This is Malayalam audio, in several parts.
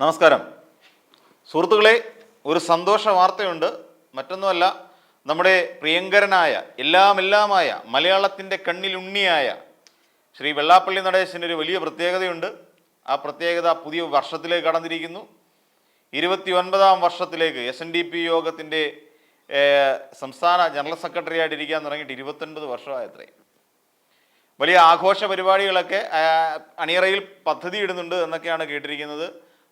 നമസ്കാരം. സുഹൃത്തുക്കളെ ഒരു സന്തോഷ വാർത്തയുണ്ട്. മറ്റൊന്നുമല്ല നമ്മുടെ പ്രിയങ്കരനായ എല്ലാം എല്ലാമായ മലയാളത്തിന്റെ കണ്ണിലുണ്ണിയായ ശ്രീ വെള്ളാപ്പള്ളി നടേശന് ഒരു വലിയ പ്രത്യേകതയുണ്ട്. ആ പ്രത്യേകത പുതിയ വർഷത്തിലേക്ക് കടന്നിരിക്കുന്നു. ഇരുപത്തി ഒൻപതാം വർഷത്തിലേക്ക് എസ് എൻ ഡി പി യോഗത്തിന്റെ സംസ്ഥാന ജനറൽ സെക്രട്ടറി ആയിട്ട് ഇരിക്കാൻ തുടങ്ങിയിട്ട് ഇരുപത്തൊൻപത് വർഷമായത്രേ. വലിയ ആഘോഷ പരിപാടികളൊക്കെ അണിയറയിൽ പദ്ധതി ഇടുന്നുണ്ട് എന്നൊക്കെയാണ് കേട്ടിരിക്കുന്നത്.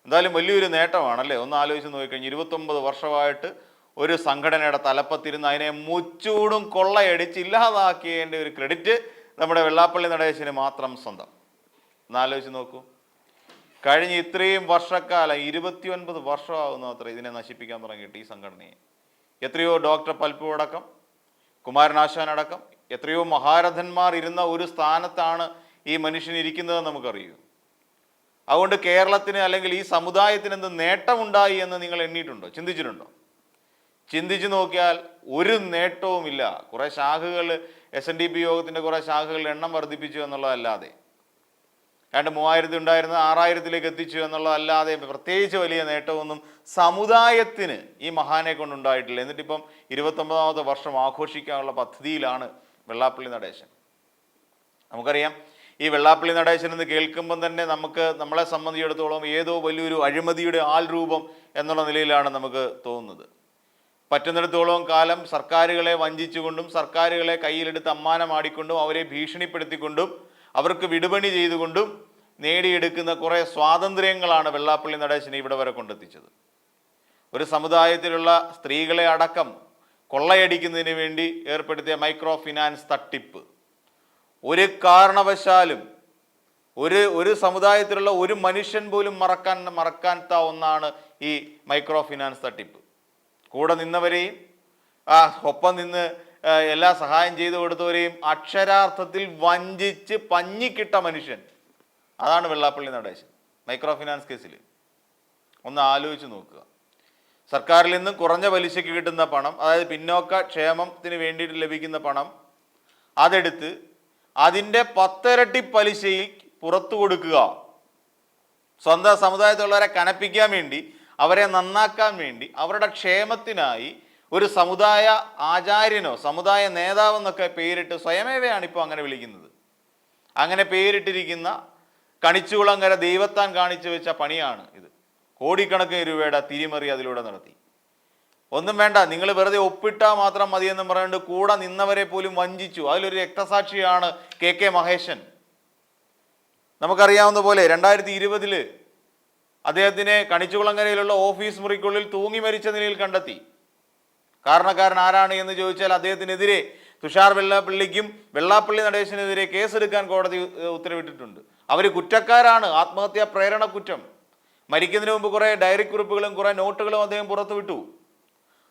എന്തായാലും വലിയൊരു നേട്ടമാണ് അല്ലേ ഒന്ന് ആലോചിച്ച് നോക്കിക്കഴിഞ്ഞാൽ ഇരുപത്തൊമ്പത് വർഷമായിട്ട് ഒരു സംഘടനയുടെ തലപ്പത്തിരുന്ന് അതിനെ മുച്ചൂടും കൊള്ളയടിച്ച് ഇല്ലാതാക്കിയതിന്റെ ഒരു ക്രെഡിറ്റ് നമ്മുടെ വെള്ളാപ്പള്ളി നടേശന് മാത്രം സ്വന്തം. ഒന്ന് ആലോചിച്ച് നോക്കൂ. കഴിഞ്ഞ ഇത്രയും വർഷക്കാലം ഇരുപത്തിയൊൻപത് വർഷമാകുന്ന അത്ര ഇതിനെ നശിപ്പിക്കാൻ തുടങ്ങിയിട്ട് ഈ സംഘടനയെ. എത്രയോ ഡോക്ടർ പൽപ്പു അടക്കം കുമാരനാശാൻ അടക്കം എത്രയോ മഹാരഥന്മാർ ഇരുന്ന ഒരു സ്ഥാനത്താണ് ഈ മനുഷ്യൻ ഇരിക്കുന്നതെന്ന് നമുക്കറിയൂ. അതുകൊണ്ട് കേരളത്തിന് അല്ലെങ്കിൽ ഈ സമുദായത്തിന് എന്ത് നേട്ടമുണ്ടായി എന്ന് നിങ്ങൾ എണ്ണിയിട്ടുണ്ടോ? ചിന്തിച്ചിട്ടുണ്ടോ? ചിന്തിച്ചു നോക്കിയാൽ ഒരു നേട്ടവുമില്ല. കുറേ ശാഖകൾ എസ് എൻ ഡി പി യോഗത്തിന്റെ കുറേ ശാഖകളുടെ എണ്ണം വർദ്ധിപ്പിച്ചു എന്നുള്ളതല്ലാതെ. രണ്ട് മൂവായിരത്തി ഉണ്ടായിരുന്ന ആറായിരത്തിലേക്ക് എത്തിച്ചു എന്നുള്ളതല്ലാതെ പ്രത്യേകിച്ച് വലിയ നേട്ടമൊന്നും സമുദായത്തിന് ഈ മഹാനെ കൊണ്ടുണ്ടായിട്ടില്ല. എന്നിട്ടിപ്പം ഇരുപത്തൊമ്പതാമത്തെ വർഷം ആഘോഷിക്കാനുള്ള പദ്ധതിയിലാണ് വെള്ളാപ്പള്ളി നടേശൻ. നമുക്കറിയാം ഈ വെള്ളാപ്പള്ളി നടേശൻ എന്ന് കേൾക്കുമ്പം തന്നെ നമുക്ക് നമ്മളെ സംബന്ധിച്ചിടത്തോളം ഏതോ വലിയൊരു അഴിമതിയുടെ ആൾ രൂപം എന്നുള്ള നിലയിലാണ് നമുക്ക് തോന്നുന്നത്. പറ്റുന്നിടത്തോളം കാലം സർക്കാരുകളെ വഞ്ചിച്ചുകൊണ്ടും സർക്കാരുകളെ കയ്യിലെടുത്ത് അമ്മാനമാടിക്കൊണ്ടും അവരെ ഭീഷണിപ്പെടുത്തിക്കൊണ്ടും അവർക്ക് വിടുപണി ചെയ്തുകൊണ്ടും നേടിയെടുക്കുന്ന കുറേ സ്വാതന്ത്ര്യങ്ങളാണ് വെള്ളാപ്പള്ളി നടേശനെ ഇവിടെ വരെ കൊണ്ടെത്തിച്ചത്. ഒരു സമുദായത്തിലുള്ള സ്ത്രീകളെ അടക്കം കൊള്ളയടിക്കുന്നതിന് വേണ്ടി ഏർപ്പെടുത്തിയ മൈക്രോ ഫിനാൻസ് തട്ടിപ്പ്. ഒരു കാരണവശാലും ഒരു ഒരു സമുദായത്തിലുള്ള ഒരു മനുഷ്യൻ പോലും മറക്കാൻ മറക്കാത്ത ഒന്നാണ് ഈ മൈക്രോ ഫിനാൻസ് തട്ടിപ്പ്. കൂടെ നിന്നവരെയും ആ ഒപ്പം നിന്ന് എല്ലാ സഹായം ചെയ്തു കൊടുത്തവരെയും അക്ഷരാർത്ഥത്തിൽ വഞ്ചിച്ച് പഞ്ഞിക്കിട്ട മനുഷ്യൻ. അതാണ് വെള്ളാപ്പള്ളി നടേശൻ മൈക്രോ ഫിനാൻസ് കേസിൽ. ഒന്ന് ആലോചിച്ച് നോക്കുക. സർക്കാരിൽ നിന്നും കുറഞ്ഞ പലിശയ്ക്ക് കിട്ടുന്ന പണം അതായത് പിന്നോക്ക ക്ഷേമത്തിന് വേണ്ടിയിട്ട് ലഭിക്കുന്ന പണം അതെടുത്ത് അതിന്റെ പത്തിരട്ടി പലിശയിൽ പുറത്തു കൊടുക്കുക. സ്വന്തം സമുദായത്തിലുള്ളവരെ കനപ്പിക്കാൻ വേണ്ടി അവരെ നന്നാക്കാൻ വേണ്ടി അവരുടെ ക്ഷേമത്തിനായി ഒരു സമുദായ ആചാര്യനോ സമുദായ നേതാവെന്നൊക്കെ പേരിട്ട് സ്വയമേവയാണ് ഇപ്പോൾ അങ്ങനെ വിളിക്കുന്നത്. അങ്ങനെ പേരിട്ടിരിക്കുന്ന കണിച്ചുകുളങ്കര ദൈവത്താൻ കാണിച്ചു വെച്ച പണിയാണ് ഇത്. കോടിക്കണക്കിന് രൂപയുടെ തിരിമറി അതിലൂടെ നടത്തി. ഒന്നും വേണ്ട നിങ്ങൾ വെറുതെ ഒപ്പിട്ടാൽ മാത്രം മതിയെന്നും പറഞ്ഞുകൊണ്ട് കൂടെ നിന്നവരെ പോലും വഞ്ചിച്ചു. അതിലൊരു രക്തസാക്ഷിയാണ് കെ കെ മഹേശൻ. നമുക്കറിയാവുന്ന പോലെ രണ്ടായിരത്തി ഇരുപതിൽ അദ്ദേഹത്തിനെ കണിച്ചുകുളങ്ങരയിലുള്ള ഓഫീസ് മുറിക്കുള്ളിൽ തൂങ്ങി മരിച്ച നിലയിൽ കണ്ടെത്തി. കാരണക്കാരൻ ആരാണ് എന്ന് ചോദിച്ചാൽ അദ്ദേഹത്തിനെതിരെ തുഷാർ വെള്ളാപ്പള്ളിക്കും വെള്ളാപ്പള്ളി നടേശനെതിരെ കേസെടുക്കാൻ കോടതി ഉത്തരവിട്ടിട്ടുണ്ട്. അവർ കുറ്റക്കാരാണ് ആത്മഹത്യാ പ്രേരണ കുറ്റം. മരിക്കുന്നതിന് മുമ്പ് കുറേ ഡയറി കുറിപ്പുകളും കുറേ നോട്ടുകളും അദ്ദേഹം പുറത്തുവിട്ടു.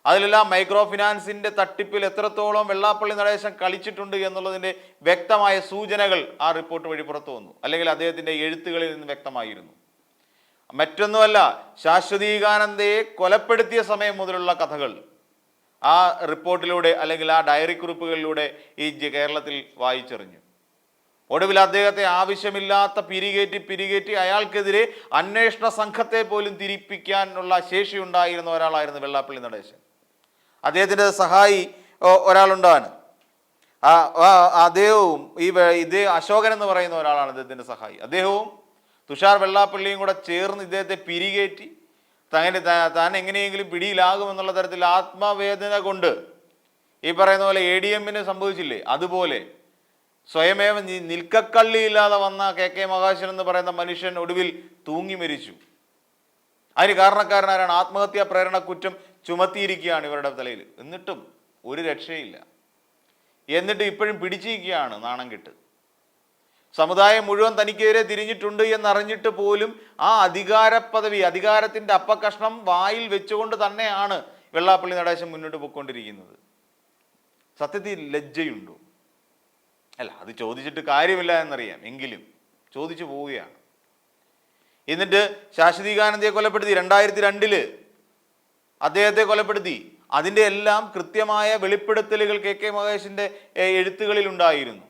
അതിലെല്ലാം മൈക്രോ ഫിനാൻസിന്റെ തട്ടിപ്പിൽ എത്രത്തോളം വെള്ളാപ്പള്ളി നടേശൻ കളിച്ചിട്ടുണ്ട് എന്നുള്ളതിന്റെ വ്യക്തമായ സൂചനകൾ ആ റിപ്പോർട്ട് വഴി പുറത്തു വന്നു. അല്ലെങ്കിൽ അദ്ദേഹത്തിന്റെ എഴുത്തുകളിൽ നിന്ന് വ്യക്തമായിരുന്നു. മറ്റൊന്നുമല്ല ശാശ്വതീകാനന്ദയെ കൊലപ്പെടുത്തിയ സമയം മുതലുള്ള കഥകൾ ആ റിപ്പോർട്ടിലൂടെ അല്ലെങ്കിൽ ആ ഡയറി കുറിപ്പുകളിലൂടെ ഈ കേരളത്തിൽ വായിച്ചെറിഞ്ഞു. ഒടുവിൽ അദ്ദേഹത്തെ ആവശ്യമില്ലാത്ത പിരികേറ്റി പിരികേറ്റി അയാൾക്കെതിരെ അന്വേഷണ സംഘത്തെ പോലും തിരിപ്പിക്കാനുള്ള ശേഷിയുണ്ടായിരുന്ന ഒരാളായിരുന്നു വെള്ളാപ്പള്ളി നടേശൻ. അദ്ദേഹത്തിന്റെ സഹായി ഒരാളുണ്ടാണ് ആ അദ്ദേഹവും ഈ ഇതേ അശോകൻ എന്ന് പറയുന്ന ഒരാളാണ് അദ്ദേഹത്തിന്റെ സഹായി. അദ്ദേഹവും തുഷാർ വെള്ളാപ്പള്ളിയും കൂടെ ചേർന്ന് ഇദ്ദേഹത്തെ പിരികേറ്റി തങ്ങനെ താ- താൻ എങ്ങനെയെങ്കിലും പിടിയിലാകുമെന്നുള്ള തരത്തിൽ ആത്മവേദന കൊണ്ട് ഈ പറയുന്ന പോലെ എ ഡി എമ്മിന് സംഭവിച്ചില്ലേ? അതുപോലെ സ്വയമേവ നിൽക്കക്കള്ളിയില്ലാതെ വന്ന കെ കെ മഹാശൻ എന്ന് പറയുന്ന മനുഷ്യൻ ഒടുവിൽ തൂങ്ങി മരിച്ചു. അതിന് കാരണക്കാരനാരാണ്? ആത്മഹത്യാ പ്രേരണ കുറ്റം ചുമത്തിയിരിക്കുകയാണ് ഇവരുടെ തലയിൽ. എന്നിട്ടും ഒരു രക്ഷയില്ല. എന്നിട്ട് ഇപ്പോഴും പിടിച്ചിരിക്കുകയാണ് നാണം കെട്ട്. സമുദായം മുഴുവൻ തനിക്കെതിരെ തിരിഞ്ഞിട്ടുണ്ട് എന്നറിഞ്ഞിട്ട് പോലും ആ അധികാര പദവി അധികാരത്തിന്റെ അപ്പകഷ്ണം വായിൽ വെച്ചുകൊണ്ട് തന്നെയാണ് വെള്ളാപ്പള്ളി നടേശൻ മുന്നോട്ട് പോയിക്കൊണ്ടിരിക്കുന്നത്. സത്യത്തിൽ ലജ്ജയുണ്ടോ? അല്ല അത് ചോദിച്ചിട്ട് കാര്യമില്ല എന്നറിയാം. എങ്കിലും ചോദിച്ചു പോവുകയാണ്. എന്നിട്ട് ശാശ്വതീകാനന്ദയെ കൊലപ്പെടുത്തി രണ്ടായിരത്തി രണ്ടിൽ അദ്ദേഹത്തെ കൊലപ്പെടുത്തി. അതിന്റെ എല്ലാം കൃത്യമായ വെളിപ്പെടുത്തലുകൾ കെ കെ മഹേഷിന്റെ എഴുത്തുകളിൽ ഉണ്ടായിരുന്നു.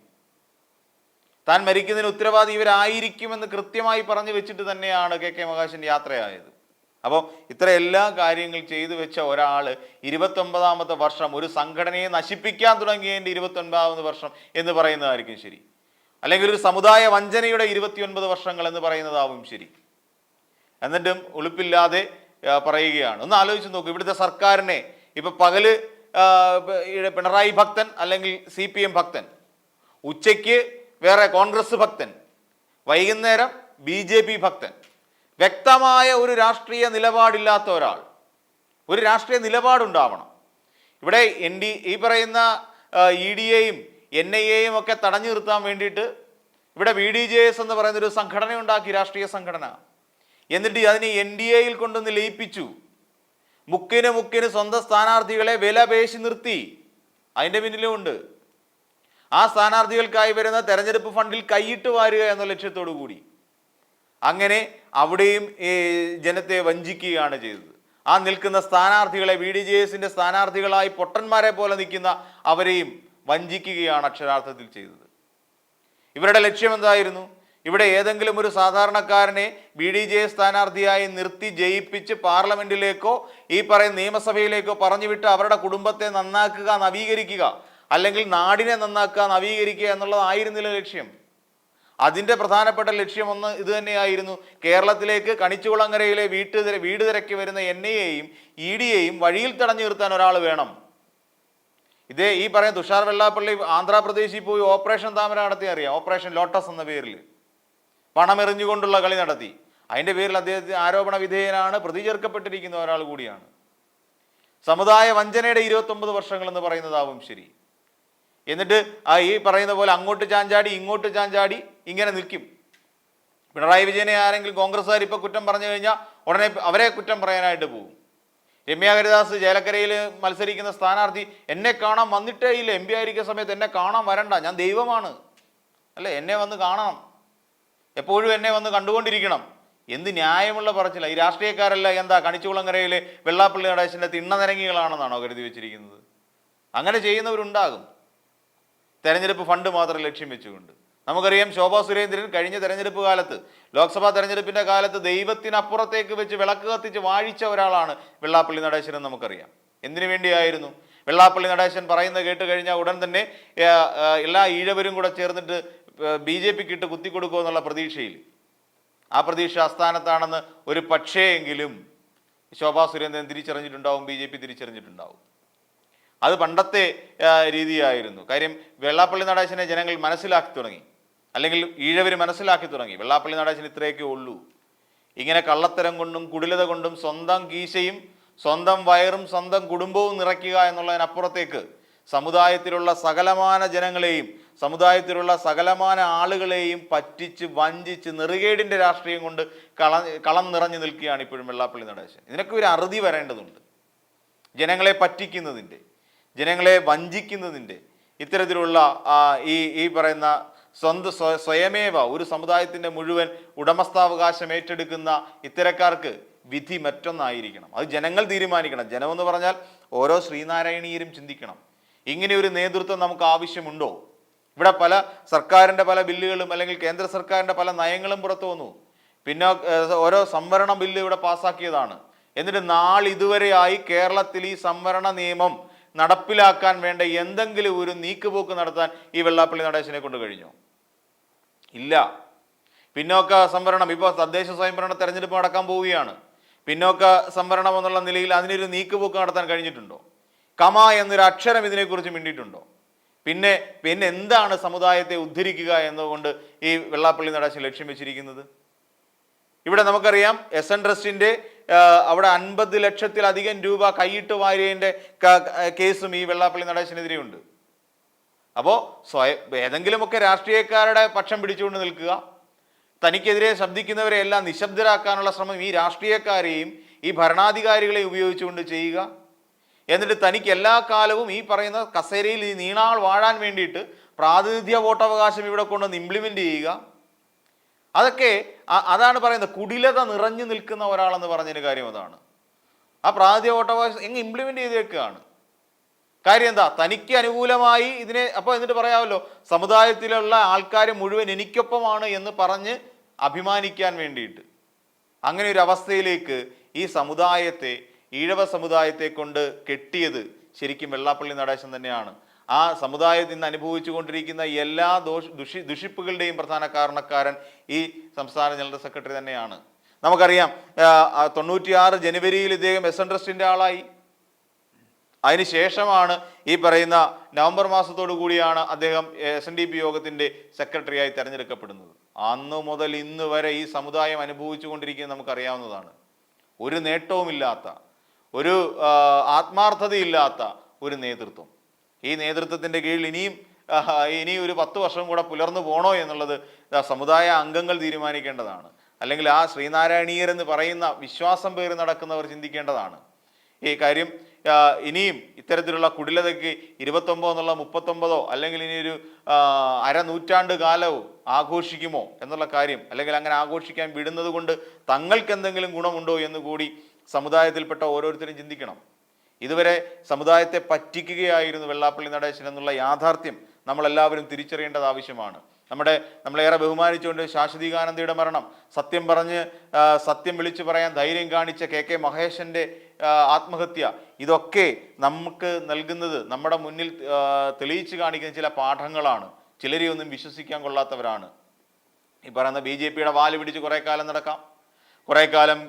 താൻ മരിക്കുന്നതിന് ഉത്തരവാദി ഇവരായിരിക്കുമെന്ന് കൃത്യമായി പറഞ്ഞു വെച്ചിട്ട് തന്നെയാണ് കെ കെ മഹേഷിന്റെ യാത്രയായത്. അപ്പോൾ ഇത്ര എല്ലാ കാര്യങ്ങൾ ചെയ്തു വെച്ച ഒരാൾ ഇരുപത്തൊമ്പതാമത്തെ വർഷം ഒരു സംഘടനയെ നശിപ്പിക്കാൻ തുടങ്ങിയതിന്റെ ഇരുപത്തൊൻപതാമത് വർഷം എന്ന് പറയുന്നതായിരിക്കും ശരി. അല്ലെങ്കിൽ ഒരു സമുദായ വഞ്ചനയുടെ ഇരുപത്തിയൊൻപത് വർഷങ്ങൾ എന്ന് പറയുന്നതാവും ശരി. എന്നിട്ടും ഉളുപ്പില്ലാതെ ആ, പറയുകയാണ്. ഒന്ന് ആലോചിച്ച് നോക്കൂ. ഇവിടുത്തെ സർക്കാരിനെ ഇപ്പൊ പകൽ പിണറായി ഭക്തൻ അല്ലെങ്കിൽ സി പി എം ഭക്തൻ ഉച്ചയ്ക്ക് വേറെ കോൺഗ്രസ് ഭക്തൻ വൈകുന്നേരം ബി ജെ പി ഭക്തൻ വ്യക്തമായ ഒരു രാഷ്ട്രീയ നിലപാടില്ലാത്ത ഒരാൾ ഒരു രാഷ്ട്രീയ നിലപാടുണ്ടാവണം. ഇവിടെ എൻ ഡി ഈ പറയുന്ന ഇ ഡി എയും എൻ ഐ എയും ഒക്കെ തടഞ്ഞു നിർത്താൻ വേണ്ടിയിട്ട് ഇവിടെ ബി ഡി ജെ എസ് എന്ന് പറയുന്നൊരു സംഘടന ഉണ്ടാക്കി രാഷ്ട്രീയ സംഘടന. എന്നിട്ട് അതിനെ എൻ ഡി എയിൽ കൊണ്ടുവന്ന് ലയിപ്പിച്ചു. മുക്കിന് മുക്കിന് സ്വന്തം സ്ഥാനാർത്ഥികളെ വില പേശി നിർത്തി. അതിന്റെ പിന്നിലും ഉണ്ട്. ആ സ്ഥാനാർത്ഥികൾക്കായി വരുന്ന തെരഞ്ഞെടുപ്പ് ഫണ്ടിൽ കൈയിട്ട് വാരുക എന്ന ലക്ഷ്യത്തോടു കൂടി. അങ്ങനെ അവിടെയും ജനത്തെ വഞ്ചിക്കുകയാണ് ചെയ്തത്. ആ നിൽക്കുന്ന സ്ഥാനാർത്ഥികളെ ബി ഡി ജെ എസിന്റെ സ്ഥാനാർത്ഥികളായി പൊട്ടന്മാരെ പോലെ നിൽക്കുന്ന അവരെയും വഞ്ചിക്കുകയാണ് അക്ഷരാർത്ഥത്തിൽ ചെയ്തത്. ഇവരുടെ ലക്ഷ്യം എന്തായിരുന്നു? ഇവിടെ ഏതെങ്കിലും ഒരു സാധാരണക്കാരനെ ബി ഡി ജെ സ്ഥാനാർത്ഥിയായി നിർത്തി ജയിപ്പിച്ച് പാർലമെന്റിലേക്കോ ഈ പറയുന്ന നിയമസഭയിലേക്കോ പറഞ്ഞുവിട്ട് അവരുടെ കുടുംബത്തെ നന്നാക്കുക നവീകരിക്കുക അല്ലെങ്കിൽ നാടിനെ നന്നാക്കുക നവീകരിക്കുക എന്നുള്ളതായിരുന്നില്ല ലക്ഷ്യം. അതിന്റെ പ്രധാനപ്പെട്ട ലക്ഷ്യം ഒന്ന് ഇത് തന്നെയായിരുന്നു. കേരളത്തിലേക്ക് കണിച്ചുകുളങ്ങരയിലെ വീട്ടു വീട് തിരക്കി വരുന്ന എൻ ഐയെയും ഇ ഡിയെയും വഴിയിൽ തടഞ്ഞു നിർത്താൻ ഒരാൾ വേണം. ഇതേ ഈ പറയുന്ന തുഷാർ വെള്ളാപ്പള്ളി ആന്ധ്രാപ്രദേശിൽ പോയി ഓപ്പറേഷൻ താമര നടത്തി അറിയാം ഓപ്പറേഷൻ ലോട്ടസ് എന്ന പേരിൽ. പണമെറിഞ്ഞുകൊണ്ടുള്ള കളി നടത്തി. അതിന്റെ പേരിൽ അദ്ദേഹത്തിന് ആരോപണ വിധേയനാണ് പ്രതി ചേർക്കപ്പെട്ടിരിക്കുന്ന ഒരാൾ കൂടിയാണ്. സമുദായ വഞ്ചനയുടെ ഇരുപത്തൊമ്പത് വർഷങ്ങൾ എന്ന് പറയുന്നതാവും ശരി. എന്നിട്ട് ആ ഈ പറയുന്ന പോലെ അങ്ങോട്ട് ചാഞ്ചാടി ഇങ്ങോട്ട് ചാഞ്ചാടി ഇങ്ങനെ നിൽക്കും. പിണറായി വിജയനെ ആരെങ്കിലും കോൺഗ്രസ്സുകാർ ഇപ്പോൾ കുറ്റം പറഞ്ഞു കഴിഞ്ഞാൽ ഉടനെ അവരെ കുറ്റം പറയാനായിട്ട് പോകും. രമ്യ ഹരിദാസ് ചേലക്കരയിൽ മത്സരിക്കുന്ന സ്ഥാനാർത്ഥി എന്നെ കാണാൻ വന്നിട്ടേ ഇല്ല. എം പി ആയിരിക്കുന്ന സമയത്ത് എന്നെ കാണാൻ വരണ്ട. ഞാൻ ദൈവമാണ്. അല്ലേ? എന്നെ വന്ന് കാണണം. എപ്പോഴും എന്നെ വന്ന് കണ്ടുകൊണ്ടിരിക്കണം. എന്ത് ന്യായമുള്ള പറച്ചില്ല ഈ രാഷ്ട്രീയക്കാരല്ല എന്താ കണിച്ചുകുളങ്ങരയിലെ വെള്ളാപ്പള്ളി നടേശന്റെ തിണ്ണനിരങ്ങികളാണെന്നാണോ കരുതി വെച്ചിരിക്കുന്നത്? അങ്ങനെ ചെയ്യുന്നവരുണ്ടാകും. തെരഞ്ഞെടുപ്പ് ഫണ്ട് മാത്രം ലക്ഷ്യം വെച്ചുകൊണ്ട്. നമുക്കറിയാം ശോഭാ സുരേന്ദ്രൻ കഴിഞ്ഞ തെരഞ്ഞെടുപ്പ് കാലത്ത് ലോക്സഭാ തെരഞ്ഞെടുപ്പിന്റെ കാലത്ത് ദൈവത്തിനപ്പുറത്തേക്ക് വെച്ച് വിളക്ക് കത്തിച്ച് വാഴിച്ച ഒരാളാണ് വെള്ളാപ്പള്ളി നടേശൻ എന്ന് നമുക്കറിയാം. എന്തിനു വേണ്ടിയായിരുന്നു? വെള്ളാപ്പള്ളി നടേശൻ പറയുന്നത് കേട്ട് കഴിഞ്ഞാൽ ഉടൻ തന്നെ എല്ലാ ഈഴവരും കൂടെ ചേർന്നിട്ട് ബി ജെ പിക്ക് ഇട്ട് കുത്തിക്കൊടുക്കുമോ എന്നുള്ള പ്രതീക്ഷയിൽ. ആ പ്രതീക്ഷ ആസ്ഥാനത്താണെന്ന് ഒരു പക്ഷേയെങ്കിലും ശോഭാ സുരേന്ദ്രൻ തിരിച്ചറിഞ്ഞിട്ടുണ്ടാവും ബി ജെ പി തിരിച്ചറിഞ്ഞിട്ടുണ്ടാവും. അത് പണ്ടത്തെ രീതിയായിരുന്നു. കാര്യം വെള്ളാപ്പള്ളി നടേശനെ ജനങ്ങൾ മനസ്സിലാക്കി തുടങ്ങി. അല്ലെങ്കിൽ ഈഴവർ മനസ്സിലാക്കി തുടങ്ങി. വെള്ളാപ്പള്ളി നടേശൻ ഇത്രയൊക്കെ ഉള്ളൂ. ഇങ്ങനെ കള്ളത്തരം കൊണ്ടും കുടിലത കൊണ്ടും സ്വന്തം കീശയും സ്വന്തം വയറും സ്വന്തം കുടുംബവും നിറയ്ക്കുക എന്നുള്ളതിനപ്പുറത്തേക്ക് സമുദായത്തിലുള്ള സകലമാന ജനങ്ങളെയും സമുദായത്തിലുള്ള സകലമാന ആളുകളെയും പറ്റിച്ച് വഞ്ചിച്ച് നെറുകേടിന്റെ രാഷ്ട്രീയം കൊണ്ട് കള കളം നിറഞ്ഞു നിൽക്കുകയാണ് ഇപ്പോഴും വെള്ളാപ്പള്ളി നടേശൻ. ഇതിനൊക്കെ ഒരു അറുതി വരേണ്ടതുണ്ട്. ജനങ്ങളെ പറ്റിക്കുന്നതിന്റെ ജനങ്ങളെ വഞ്ചിക്കുന്നതിന്റെ ഇത്തരത്തിലുള്ള ഈ ഈ പറയുന്ന സ്വന്ത സ്വയമേവ ഒരു സമുദായത്തിന്റെ മുഴുവൻ ഉടമസ്ഥാവകാശം ഏറ്റെടുക്കുന്ന ഇത്തരക്കാർക്ക് വിധി മറ്റൊന്നായിരിക്കണം. അത് ജനങ്ങൾ തീരുമാനിക്കണം. ജനമെന്ന് പറഞ്ഞാൽ ഓരോ ശ്രീനാരായണീയരും ചിന്തിക്കണം. ഇങ്ങനെ ഒരു നേതൃത്വം നമുക്ക് ആവശ്യമുണ്ടോ? ഇവിടെ പല സർക്കാരിന്റെ പല ബില്ലുകളും അല്ലെങ്കിൽ കേന്ദ്ര സർക്കാരിന്റെ പല നയങ്ങളും പുറത്തു വന്നു. പിന്നെ ഓരോ സംവരണ ബില്ല് ഇവിടെ പാസ്സാക്കിയതാണ്. എന്നിട്ട് നാളിതുവരെയായി കേരളത്തിൽ ഈ സംവരണ നിയമം നടപ്പിലാക്കാൻ വേണ്ട എന്തെങ്കിലും ഒരു നീക്കുപോക്ക് നടത്താൻ ഈ വെള്ളാപ്പള്ളി നടേശനെ കൊണ്ട് കഴിഞ്ഞു? ഇല്ല. പിന്നോക്ക സംവരണം ഇപ്പോൾ തദ്ദേശ സ്വയംഭരണ തെരഞ്ഞെടുപ്പ് നടക്കാൻ പോവുകയാണ്. പിന്നോക്ക സംവരണം എന്നുള്ള നിലയിൽ അതിനൊരു നീക്കുപോക്ക് നടത്താൻ കഴിഞ്ഞിട്ടുണ്ടോ? കമ എന്നൊരു അക്ഷരം ഇതിനെക്കുറിച്ച് മിണ്ടിയിട്ടുണ്ടോ? പിന്നെ പിന്നെ എന്താണ് സമുദായത്തെ ഉദ്ധരിക്കുക എന്നതുകൊണ്ട് ഈ വെള്ളാപ്പള്ളി നടേശൻ ലക്ഷ്യം വെച്ചിരിക്കുന്നത്? ഇവിടെ നമുക്കറിയാം എസ് എൻ ട്രസ്റ്റിന്റെ ആ, അവിടെ അൻപത് ലക്ഷത്തിലധികം രൂപ കൈയിട്ട് ക- കേസും ഈ വെള്ളാപ്പള്ളി നടേശനെതിരെയുണ്ട്. അപ്പോൾ സ്വയം ഏതെങ്കിലുമൊക്കെ രാഷ്ട്രീയക്കാരുടെ പക്ഷം പിടിച്ചുകൊണ്ട് നിൽക്കുക. തനിക്കെതിരെ ശബ്ദിക്കുന്നവരെ എല്ലാം നിശബ്ദരാക്കാനുള്ള ശ്രമം ഈ രാഷ്ട്രീയക്കാരെയും ഈ ഭരണാധികാരികളെയും ഉപയോഗിച്ചുകൊണ്ട് ചെയ്യുക. എന്നിട്ട് തനിക്ക് എല്ലാ കാലവും ഈ പറയുന്ന കസേരയിൽ ഈ നീണാൾ വാഴാൻ വേണ്ടിയിട്ട് പ്രാതിനിധ്യ വോട്ടവകാശം ഇവിടെ കൊണ്ടുവന്ന് ഇംപ്ലിമെന്റ് ചെയ്യുക. അതൊക്കെ അതാണ് പറയുന്നത് കുടിലത നിറഞ്ഞു നിൽക്കുന്ന ഒരാളെന്ന് പറഞ്ഞതിന് കാര്യം അതാണ്. ആ പ്രാതിനിധ്യ വോട്ടവകാശം എങ്ങ് ഇംപ്ലിമെന്റ് ചെയ്തേക്കുകയാണ് കാര്യം എന്താ? തനിക്ക് അനുകൂലമായി ഇതിനെ അപ്പോൾ എന്നിട്ട് പറയാമല്ലോ സമുദായത്തിലുള്ള ആൾക്കാർ മുഴുവൻ എനിക്കൊപ്പമാണ് എന്ന് പറഞ്ഞ് അഭിമാനിക്കാൻ വേണ്ടിയിട്ട്. അങ്ങനെ ഒരു അവസ്ഥയിലേക്ക് ഈ സമുദായത്തെ ഈഴവ സമുദായത്തെ കൊണ്ട് കെട്ടിയത് ശരിക്കും വെള്ളാപ്പള്ളി നടേശൻ തന്നെയാണ്. ആ സമുദായത്തിൽ നിന്ന് അനുഭവിച്ചു കൊണ്ടിരിക്കുന്ന എല്ലാ ദോഷ ദുഷി ദുഷിപ്പുകളുടെയും പ്രധാന കാരണക്കാരൻ ഈ സംസ്ഥാന ജനറൽ സെക്രട്ടറി തന്നെയാണ്. നമുക്കറിയാം തൊണ്ണൂറ്റിയാറ് ജനുവരിയിൽ ഇദ്ദേഹം എസ് എൻ ട്രസ്റ്റിന്റെ ആളായി. അതിനുശേഷമാണ് ഈ പറയുന്ന നവംബർ മാസത്തോടു കൂടിയാണ് അദ്ദേഹം എസ് എൻ ഡി പി യോഗത്തിന്റെ സെക്രട്ടറിയായി തെരഞ്ഞെടുക്കപ്പെടുന്നത്. അന്ന് മുതൽ ഇന്ന് വരെ ഈ സമുദായം അനുഭവിച്ചു കൊണ്ടിരിക്കുന്നത് നമുക്കറിയാവുന്നതാണ്. ഒരു നേട്ടവുമില്ലാത്ത ഒരു ആത്മാർത്ഥതയില്ലാത്ത ഒരു നേതൃത്വം. ഈ നേതൃത്വത്തിന്റെ കീഴിൽ ഇനിയും ഇനി ഒരു പത്ത് വർഷം കൂടെ പുലർന്നു പോണോ എന്നുള്ളത് സമുദായ അംഗങ്ങൾ തീരുമാനിക്കേണ്ടതാണ്. അല്ലെങ്കിൽ ആ ശ്രീനാരായണീയർ എന്ന് പറയുന്ന വിശ്വാസം പേര് നടക്കുന്നവർ ചിന്തിക്കേണ്ടതാണ്. ഈ കാര്യം ഇനിയും ഇത്തരത്തിലുള്ള കുടിലതയ്ക്ക് ഇരുപത്തൊമ്പതോ എന്നുള്ള മുപ്പത്തൊമ്പതോ അല്ലെങ്കിൽ ഇനി ഒരു അരനൂറ്റാണ്ട് കാലവും ആഘോഷിക്കുമോ എന്നുള്ള കാര്യം അല്ലെങ്കിൽ അങ്ങനെ ആഘോഷിക്കാൻ വിടുന്നത് കൊണ്ട് തങ്ങൾക്ക് എന്തെങ്കിലും ഗുണമുണ്ടോ എന്ന് കൂടി സമുദായത്തിൽപ്പെട്ട ഓരോരുത്തരും ചിന്തിക്കണം. ഇതുവരെ സമുദായത്തെ പറ്റിക്കുകയായിരുന്നു വെള്ളാപ്പള്ളി നടേശൻ എന്നുള്ള യാഥാർത്ഥ്യം നമ്മളെല്ലാവരും തിരിച്ചറിയേണ്ടത് ആവശ്യമാണ്. നമ്മുടെ നമ്മളേറെ ബഹുമാനിച്ചുകൊണ്ട് ശാശ്വതീകാനന്ദയുടെ മരണം സത്യം പറഞ്ഞ് സത്യം വിളിച്ചു പറയാൻ ധൈര്യം കാണിച്ച കെ കെ മഹേഷന്റെ ആത്മഹത്യ ഇതൊക്കെ നമുക്ക് നൽകുന്നത് നമ്മുടെ മുന്നിൽ തെളിയിച്ചു കാണിക്കുന്ന ചില പാഠങ്ങളാണ്. ചിലരെയൊന്നും വിശ്വസിക്കാൻ കൊള്ളാത്തവരാണ്. ഈ പറയുന്ന ബി ജെ പിയുടെ വാൽ പിടിച്ച് കുറേ കാലം നടക്കാം. കുറേ കാലം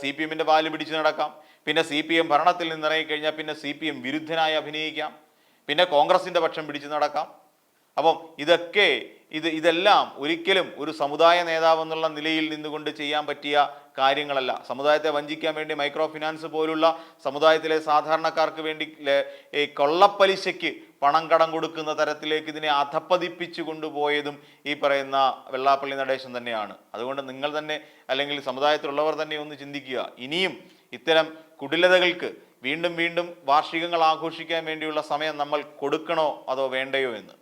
സി പി എമ്മിന്റെ പാൽ പിടിച്ച് നടക്കാം. പിന്നെ സി പി എം ഭരണത്തിൽ നിന്ന് ഇറങ്ങിക്കഴിഞ്ഞാൽ പിന്നെ സി പി എം വിരുദ്ധനായി അഭിനയിക്കാം. പിന്നെ കോൺഗ്രസിന്റെ പക്ഷം പിടിച്ച് നടക്കാം. അപ്പം ഇതൊക്കെ ഇത് ഇതെല്ലാം ഒരിക്കലും ഒരു സമുദായ നേതാവ് എന്നുള്ള നിലയിൽ നിന്നുകൊണ്ട് ചെയ്യാൻ പറ്റിയ കാര്യങ്ങളല്ല. സമുദായത്തെ വഞ്ചിക്കാൻ വേണ്ടി മൈക്രോ ഫിനാൻസ് പോലുള്ള സമുദായത്തിലെ സാധാരണക്കാർക്ക് വേണ്ടി കൊള്ളപ്പലിശയ്ക്ക് പണം കടം കൊടുക്കുന്ന തരത്തിലേക്ക് ഇതിനെ അധപ്പതിപ്പിച്ചു കൊണ്ടുപോയതും ഈ പറയുന്ന വെള്ളാപ്പള്ളി നടേശൻ തന്നെയാണ്. അതുകൊണ്ട് നിങ്ങൾ തന്നെ അല്ലെങ്കിൽ സമുദായത്തിലുള്ളവർ തന്നെ ഒന്ന് ചിന്തിക്കുക. ഇനിയും ഇത്തരം കുടിലതകൾക്ക് വീണ്ടും വീണ്ടും വാർഷികങ്ങൾ ആഘോഷിക്കാൻ വേണ്ടിയുള്ള സമയം നമ്മൾ കൊടുക്കണോ അതോ വേണ്ടയോ എന്ന്.